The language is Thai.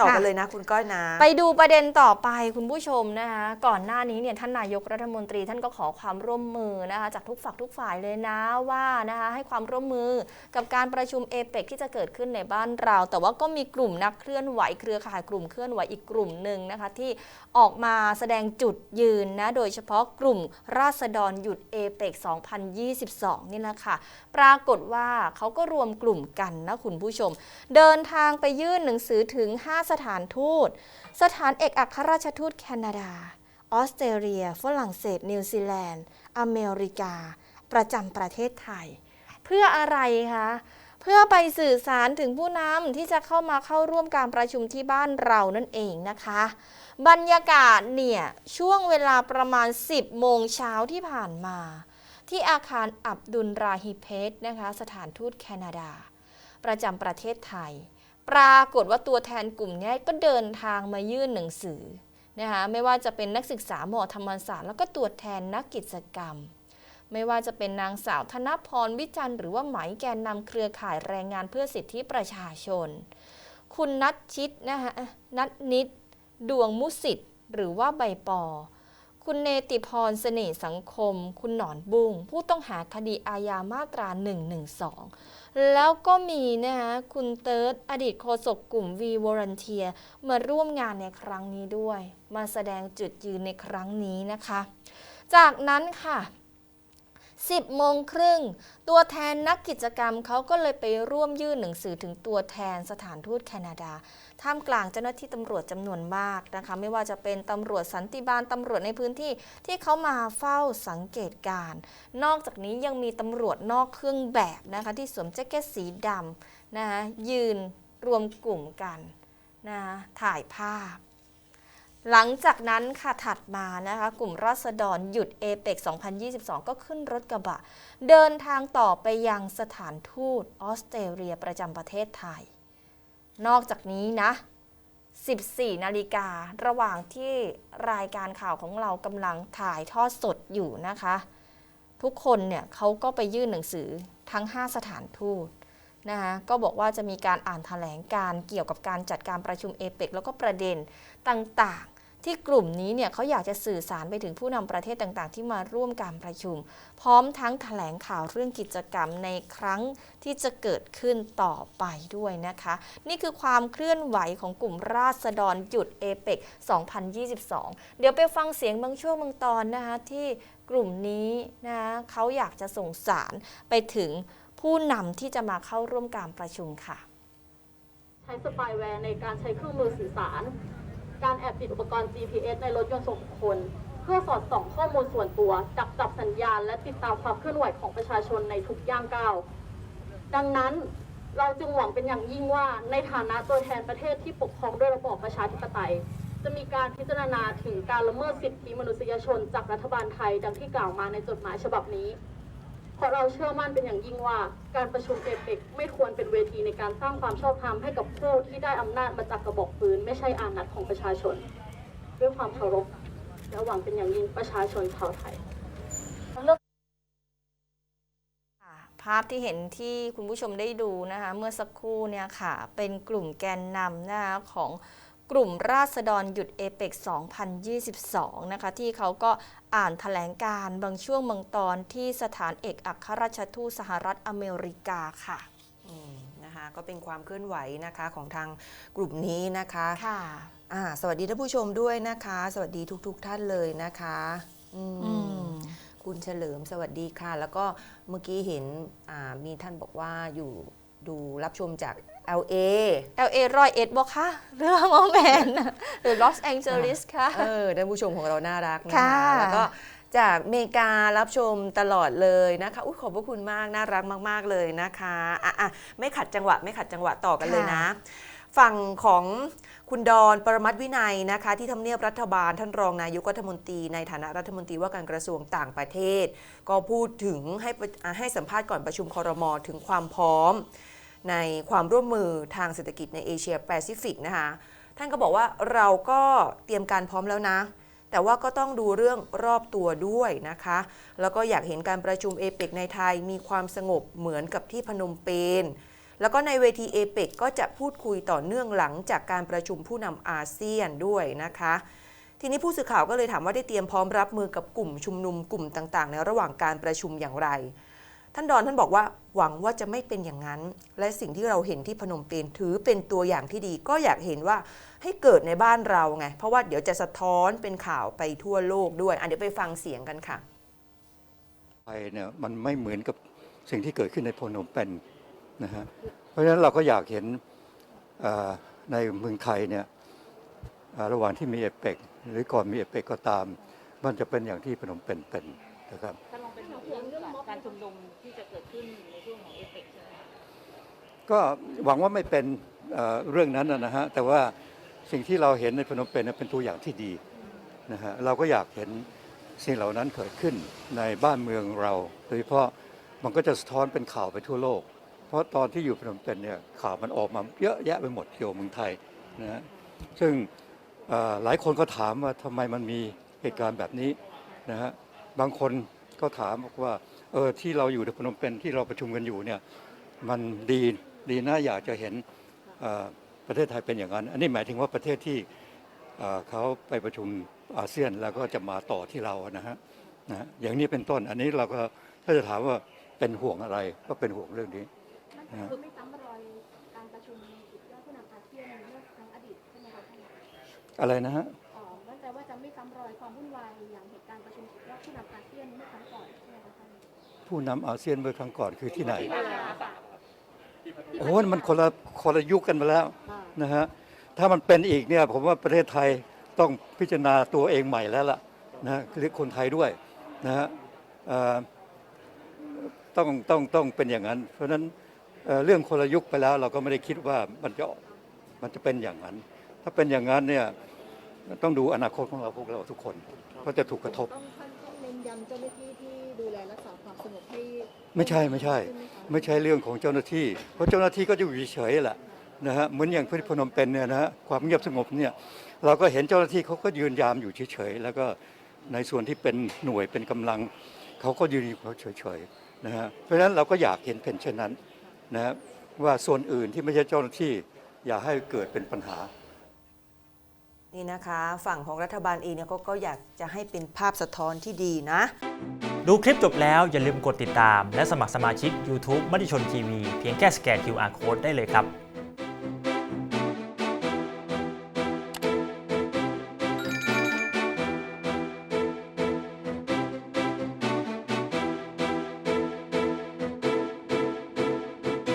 ต่อกันค่ะเลยนะคุณก้อยนะ ไปดูประเด็นต่อไปคุณผู้ชมนะคะ ก่อนหน้านี้เนี่ยท่านนายกรัฐมนตรีท่านก็ขอความร่วมมือนะคะจากทุกฝักทุกฝ่ายเลยนะว่านะคะให้ความร่วมมือกับการประชุมเอเปกที่จะเกิดขึ้นในบ้านเรา แต่ว่าก็มีกลุ่มนักเคลื่อนไหวเครือข่ายกลุ่มเคลื่อนไหวอีกกลุ่มหนึ่งนะคะที่ออกมาแสดงจุดยืนนะโดยเฉพาะกลุ่มราษฎรหยุดเอเปก2022 นี่แหละค่ะปรากฏว่าเขาก็รวมกลุ่มกันนะคุณผู้ชม เดินทางไปยื่นหนังสือถึง5สถานทูต สถานเอกอัครราชทูตแคนาดา ออสเตรเลีย ฝรั่งเศส นิวซีแลนด์ อเมริกา ประจำประเทศไทย เพื่ออะไรคะ เพื่อไปสื่อสารถึงผู้นำที่จะเข้ามาเข้าร่วมการประชุมที่บ้านเรานั่นเองนะคะ บรรยากาศเนี่ย ช่วงเวลาประมาณ 10 โมงเช้าที่ผ่านมา ที่อาคารอับดุลราฮิเพสนะคะ สถานทูตแคนาดา ประจำประเทศไทย ปรากฏว่าตัวแทนกลุ่มนี้ก็เดินทางมายื่นหนังสือนะคะไม่ว่าจะเป็นนักศึกษาหมอธรรมศาสตร์แล้วก็ตัวแทนนักกิจกรรม ไม่ว่าจะเป็นนางสาวธนพรวิจันทร์หรือว่าไหมแกนนำเครือข่ายแรงงานเพื่อสิทธิประชาชน คุณนัทชิตนะคะนัทนิด ดวงมุสิตหรือว่าใบปอ คุณเนติพรเสน่ห์สังคม คุณหนอนบุ้งผู้ต้องหาคดีอาญามาตรา 112 แล้วก็มีนะคะคุณเติร์ดอดีตโฆษกกลุ่ม V Volunteer มาร่วมงานในครั้งนี้ด้วย มาแสดงจุดยืนในครั้งนี้นะคะ จากนั้นค่ะ 10โมงครึ่ง ตัวแทนนักกิจกรรมเขาก็เลยไปร่วมยื่นหนังสือถึงตัวแทนสถานทูตแคนาดา ท่ามกลางเจ้าหน้าที่ตำรวจจำนวนมากนะคะ ไม่ว่าจะเป็นตำรวจสันติบาลตำรวจในพื้นที่ที่เขามาเฝ้าสังเกตการ นอกจากนี้ยังมีตำรวจนอกเครื่องแบบนะคะที่สวมแจ็คเก็ตสีดำนะคะยืนรวมกลุ่มกันนะคะถ่ายภาพ หลังจากนั้นค่ะถัดมานะคะกลุ่มราษฎรหยุดเอเปก2022 ก็ขึ้นรถกระบะ เดินทางต่อไปยังสถานทูตออสเตรเลียประจำประเทศไทย นอกจากนี้นะ 14 นาฬิการะหว่างที่รายการข่าวของเรากำลังถ่ายทอดสดอยู่นะคะ ทุกคนเนี่ยเขาก็ไปยื่นหนังสือทั้ง 5 สถานทูตนะคะก็บอกว่าจะมีการอ่านแถลงการเกี่ยวกับการจัดการประชุมเอเปกแล้วก็ประเด็นต่าง ที่กลุ่มนี้เนี่ยเขาอยากจะสื่อสารไปถึงผู้นำประเทศต่างๆ ที่มาร่วมการประชุม พร้อมทั้งแถลงข่าวเรื่องกิจกรรมในครั้งที่จะเกิดขึ้นต่อไปด้วยนะคะ นี่คือความเคลื่อนไหวของกลุ่มราษฎรหยุดเอเปก2022 เดี๋ยวไปฟังเสียงบางช่วงบางตอนนะคะที่กลุ่มนี้นะะเขาอยากจะส่งสารไปถึงผู้นำที่จะมาเข้าร่วมการประชุมค่ะ ใช้สปายแวร์ในการใช้เครื่องมือสื่อสาร การแอบติดอุปกรณ์ GPS ในรถยนต์ส่วนบุคคล เพื่อสอดส่องข้อมูลส่วนตัวดักจับสัญญาณ และติดตามความเคลื่อนไหวของประชาชนในทุกย่างก้าว ดังนั้นเราจึงหวังเป็นอย่างยิ่งว่าในฐานะตัวแทนประเทศที่ปกครองด้วยระบอบประชาธิปไตย จะมีการพิจารณาถึงการละเมิดสิทธิมนุษยชนจากรัฐบาลไทย ดังที่กล่าวมาในจดหมายฉบับนี้ เพราะเราเชื่อมั่นเป็นอย่างยิ่งว่า การประชุมเอเปกไม่ควรเป็นเวทีในการสร้างความชอบธรรมให้กับผู้ที่ได้อำนาจมาจากกระบอกปืน ไม่ใช่อานัตของประชาชน ด้วยความเคารพและหวังเป็นอย่างยิ่งประชาชนชาวไทยภาพที่เห็นที่คุณผู้ชมได้ดูนะคะเมื่อสักครู่เนี่ยค่ะเป็นกลุ่มแกนนำนะคะของ กลุ่มราษฎรหยุดเอเปก2022 นะคะ ที่เขาก็อ่านแถลงการณ์บางช่วงบางตอนที่สถานเอกอัครราชทูตสหรัฐอเมริกาค่ะอืมนะคะก็เป็นความเคลื่อนไหวนะคะของทางกลุ่มนี้นะคะค่ะอ่าสวัสดีท่านผู้ชมด้วยนะคะ สวัสดีทุกๆทท่านเลยนะคะอืมอืมคุณเฉลิมสวัสดีค่ะ แล้วก็เมื่อกี้เห็นอ่ามีท่านบอกว่าอยู่ดูรับชมจาก LA LA รอยเอ็ดบอกคะหรือว่าโมแมนหรือลอสแองเจลิสคะเออท่านผู้ชมของเราน่ารักนะค่ะคะแล้วก็จากอเมริการับชมตลอดเลยนะคะอุ้ยขอบพระคุณมากน่ารักมาก ๆ เลยนะคะอะอะไม่ขัดจังหวะไม่ขัดจังหวะต่อกันเลยนะ ฝั่งของคุณดอนปรมัตถ์วินัยนะคะ ที่ทำเนียบรัฐบาลท่านรองนายกรัฐมนตรี ในฐานะรัฐมนตรีว่าการกระทรวงต่างประเทศ ก็พูดถึงให้ประอะให้สัมภาษณ์ก่อนประชุมคอรมอถึงความพร้อม ในความร่วมมือทางเศรษฐกิจในเอเชียแปซิฟิกนะคะท่านก็บอกว่าเราก็เตรียมการพร้อมแล้วนะ แต่ว่าก็ต้องดูเรื่องรอบตัวด้วยนะคะ แล้วก็อยากเห็นการประชุมเอเปกในไทยมีความสงบเหมือนกับที่พนมเปญแล้วก็ในเวทีเอเปกก็จะพูดคุยต่อเนื่องหลังจากการประชุมผู้นำอาเซียนด้วยนะคะ ทีนี้ผู้สื่อข่าวก็เลยถามว่าได้เตรียมพร้อมรับมือกับกลุ่มชุมนุมกลุ่มต่างๆ ในระหว่างการประชุมอย่างไร ท่านดอนท่านบอกว่าหวังว่าจะไม่เป็นอย่างนั้น และสิ่งที่เราเห็นที่พนมเปญถือเป็นตัวอย่างที่ดี ก็อยากเห็นว่าให้เกิดในบ้านเราไง เพราะว่าเดี๋ยวจะสะท้อนเป็นข่าวไปทั่วโลกด้วยอันเดี๋ยวไปฟังเสียงกันค่ะไทยเนี่ยมันไม่เหมือนกับสิ่งที่เกิดขึ้นในพนมเปญนะฮะเพราะฉะนั้นเราก็อยากเห็นในเมืองไทยเนี่ยระหว่างที่มีเอเปกหรือก่อนมีเอเปกก็ตาม มันจะเป็นอย่างที่พนมเปญเป็นนะครับ การชุมนุมที่จะเกิดขึ้นในช่วงของเอเปกใช่ไหมคะก็หวังว่าไม่เป็นเอ่อเรื่องนั้นนะนะฮะแต่ว่าสิ่งที่เราเห็นในพนมเปญเนยเป็นตัวอย่างที่ดีนะฮะเราก็อยากเห็นสิ่งเหล่านั้นเกิดขึ้นในบ้านเมืองเรา โดยเฉพาะมันก็จะสะท้อนเป็นข่าวไปทั่วโลก เพราะตอนที่อยู่พนมเปญเนี่ยข่าวมันออกมาเยอะแยะไปหมดเกี่ยวกับเมืองไทยนะฮะซึ่งเอ่อหลายคนก็ถามว่าทำไมมันมีเหตุการณ์แบบนี้นะฮะบางคนก็ถามบอกว่า เออที่เราอยู่ในพนมเปญที่เราประชุมกันอยู่เนี่ยมันดีดีนะอยากจะเห็นเอ่อประเทศไทยเป็นอย่างนั้น อันนี้หมายถึงว่าประเทศที่เอ่อเขาไปประชุมอาเซียนแล้วก็จะมาต่อที่เรานะฮะนะฮะอย่างนี้เป็นต้นอันนี้เราก็ถ้าจะถามว่าเป็นห่วงอะไรก็เป็นห่วงเรื่องนี้นั่นก็คือไม่ซ้ำรอยการประชุมสุดยอดผู้นำอาเซียนในเมื่อครั้งอดีตใช่ไหมคะท่านอะไรนะฮะอ๋อมั่นใจว่าจะไม่ซ้ำรอยความวุ่นวายอย่างเหตุการณ์ประชุมสุดยอดผู้นำอาเซียนเมื่อครั้งก่อน ผู้นำอาเซียนเมื่อครั้งก่อนคือที่ไหน โอ้มันคนละคนละยุคกันมาแล้วนะฮะ ถ้ามันเป็นอีกเนี่ยผมว่าประเทศไทยต้องพิจารณาตัวเองใหม่แล้วล่ะนะฮะเรียกคนไทยด้วยนะฮะต้องต้องต้องเป็นอย่างนั้น เพราะฉะนั้นเเรื่องคนละยุคไปแล้วเราก็ไม่ได้คิดว่ามันจะมันจะเป็นอย่างนั้น ถ้าเป็นอย่างนั้นเนี่ยต้องดูอนาคตของเราพวกเราทุกคน เพราะจะถูกกระทบต้องท่านต้องเน้นย้ำเจ้าหน้าที่ที่ ดูแลรักษาความสงบให้ไม่ใช่ไม่ใช่ ไม่ใช่เรื่องของเจ้าหน้าที่ เพราะเจ้าหน้าที่ก็จะอยู่เฉยๆแหละนะฮะเหมือนอย่างพนมเปญเนี่ยนะฮะความเงียบสงบเนี่ยเราก็เห็นเจ้าหน้าที่เขาก็ยืนยามอยู่เฉยๆแล้วก็ในส่วนที่เป็นหน่วยเป็นกำลังเขาก็ยืนอยู่เฉยๆนะฮะเพราะฉะนั้นเราก็อยากเห็นเป็นเช่นนั้นนะฮะว่าส่วนอื่นที่ไม่ใช่เจ้าหน้าที่อย่าให้เกิดเป็นปัญหา นี่นะคะ ฝั่งของรัฐบาลเองเนี่ยก็ก็อยากจะให้เป็นภาพสะท้อนที่ดีนะ ดูคลิปจบแล้วอย่าลืมกดติดตาม และสมัครสมาชิก YouTube มติชนทีวีเพียงแค่สแกน QR Code ได้เลยครับ